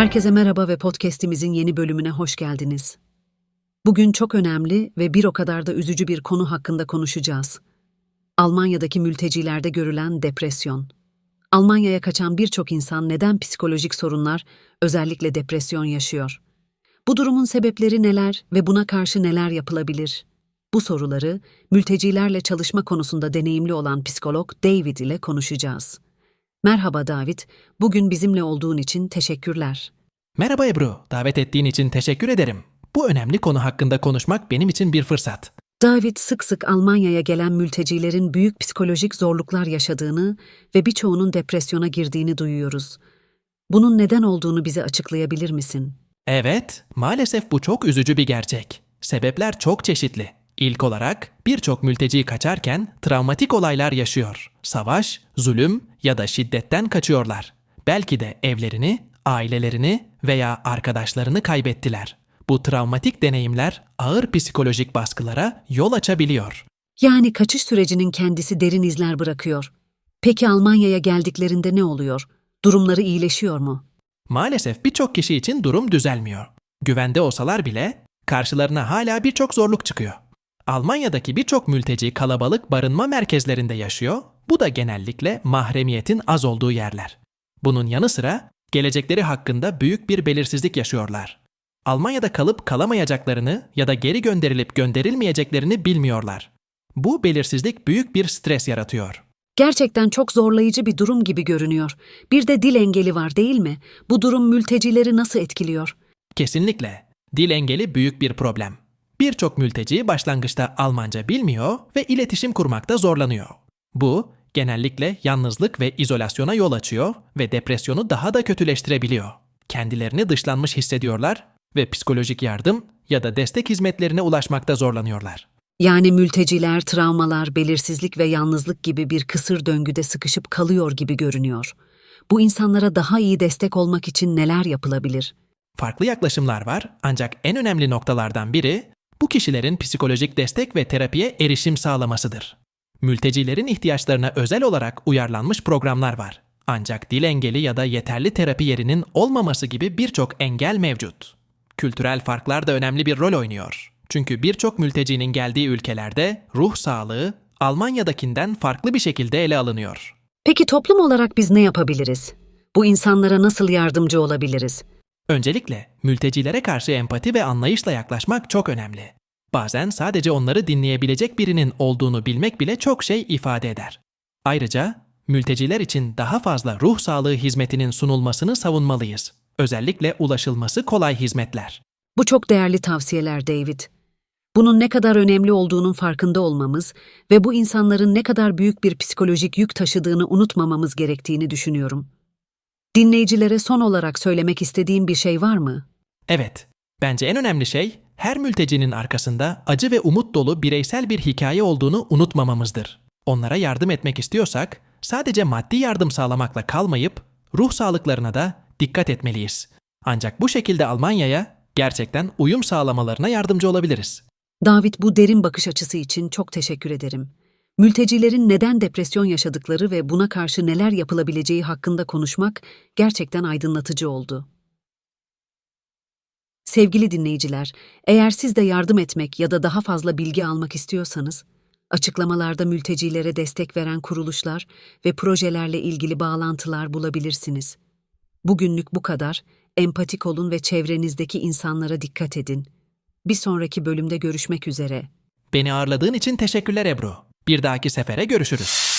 Herkese merhaba ve podcast'imizin yeni bölümüne hoş geldiniz. Bugün çok önemli ve bir o kadar da üzücü bir konu hakkında konuşacağız. Almanya'daki mültecilerde görülen depresyon. Almanya'ya kaçan birçok insan neden psikolojik sorunlar, özellikle depresyon yaşıyor? Bu durumun sebepleri neler ve buna karşı neler yapılabilir? Bu soruları mültecilerle çalışma konusunda deneyimli olan psikolog David ile konuşacağız. Merhaba David, bugün bizimle olduğun için teşekkürler. Merhaba Ebru, davet ettiğin için teşekkür ederim. Bu önemli konu hakkında konuşmak benim için bir fırsat. David sık sık Almanya'ya gelen mültecilerin büyük psikolojik zorluklar yaşadığını ve birçoğunun depresyona girdiğini duyuyoruz. Bunun neden olduğunu bize açıklayabilir misin? Evet, maalesef bu çok üzücü bir gerçek. Sebepler çok çeşitli. İlk olarak birçok mülteci kaçarken travmatik olaylar yaşıyor. Savaş, zulüm ya da şiddetten kaçıyorlar. Belki de evlerini, ailelerini veya arkadaşlarını kaybettiler. Bu travmatik deneyimler ağır psikolojik baskılara yol açabiliyor. Yani kaçış sürecinin kendisi derin izler bırakıyor. Peki Almanya'ya geldiklerinde ne oluyor? Durumları iyileşiyor mu? Maalesef birçok kişi için durum düzelmiyor. Güvende olsalar bile karşılarına hala birçok zorluk çıkıyor. Almanya'daki birçok mülteci kalabalık barınma merkezlerinde yaşıyor. Bu da genellikle mahremiyetin az olduğu yerler. Bunun yanı sıra gelecekleri hakkında büyük bir belirsizlik yaşıyorlar. Almanya'da kalıp kalamayacaklarını ya da geri gönderilip gönderilmeyeceklerini bilmiyorlar. Bu belirsizlik büyük bir stres yaratıyor. Gerçekten çok zorlayıcı bir durum gibi görünüyor. Bir de dil engeli var değil mi? Bu durum mültecileri nasıl etkiliyor? Kesinlikle. Dil engeli büyük bir problem. Birçok mülteci başlangıçta Almanca bilmiyor ve iletişim kurmakta zorlanıyor. Bu genellikle yalnızlık ve izolasyona yol açıyor ve depresyonu daha da kötüleştirebiliyor. Kendilerini dışlanmış hissediyorlar ve psikolojik yardım ya da destek hizmetlerine ulaşmakta zorlanıyorlar. Yani mülteciler, travmalar, belirsizlik ve yalnızlık gibi bir kısır döngüde sıkışıp kalıyor gibi görünüyor. Bu insanlara daha iyi destek olmak için neler yapılabilir? Farklı yaklaşımlar var ancak en önemli noktalardan biri bu kişilerin psikolojik destek ve terapiye erişim sağlamasıdır. Mültecilerin ihtiyaçlarına özel olarak uyarlanmış programlar var. Ancak dil engeli ya da yeterli terapi yerinin olmaması gibi birçok engel mevcut. Kültürel farklar da önemli bir rol oynuyor. Çünkü birçok mültecinin geldiği ülkelerde ruh sağlığı Almanya'dakinden farklı bir şekilde ele alınıyor. Peki toplum olarak biz ne yapabiliriz? Bu insanlara nasıl yardımcı olabiliriz? Öncelikle mültecilere karşı empati ve anlayışla yaklaşmak çok önemli. Bazen sadece onları dinleyebilecek birinin olduğunu bilmek bile çok şey ifade eder. Ayrıca mülteciler için daha fazla ruh sağlığı hizmetinin sunulmasını savunmalıyız. Özellikle ulaşılması kolay hizmetler. Bu çok değerli tavsiyeler David. Bunun ne kadar önemli olduğunun farkında olmamız ve bu insanların ne kadar büyük bir psikolojik yük taşıdığını unutmamamız gerektiğini düşünüyorum. Dinleyicilere son olarak söylemek istediğim bir şey var mı? Evet, bence en önemli şey her mültecinin arkasında acı ve umut dolu bireysel bir hikaye olduğunu unutmamamızdır. Onlara yardım etmek istiyorsak sadece maddi yardım sağlamakla kalmayıp ruh sağlıklarına da dikkat etmeliyiz. Ancak bu şekilde Almanya'ya gerçekten uyum sağlamalarına yardımcı olabiliriz. David bu derin bakış açısı için çok teşekkür ederim. Mültecilerin neden depresyon yaşadıkları ve buna karşı neler yapılabileceği hakkında konuşmak gerçekten aydınlatıcı oldu. Sevgili dinleyiciler, eğer siz de yardım etmek ya da daha fazla bilgi almak istiyorsanız, açıklamalarda mültecilere destek veren kuruluşlar ve projelerle ilgili bağlantılar bulabilirsiniz. Bugünlük bu kadar. Empatik olun ve çevrenizdeki insanlara dikkat edin. Bir sonraki bölümde görüşmek üzere. Beni ağırladığın için teşekkürler Ebru. Bir dahaki sefere görüşürüz.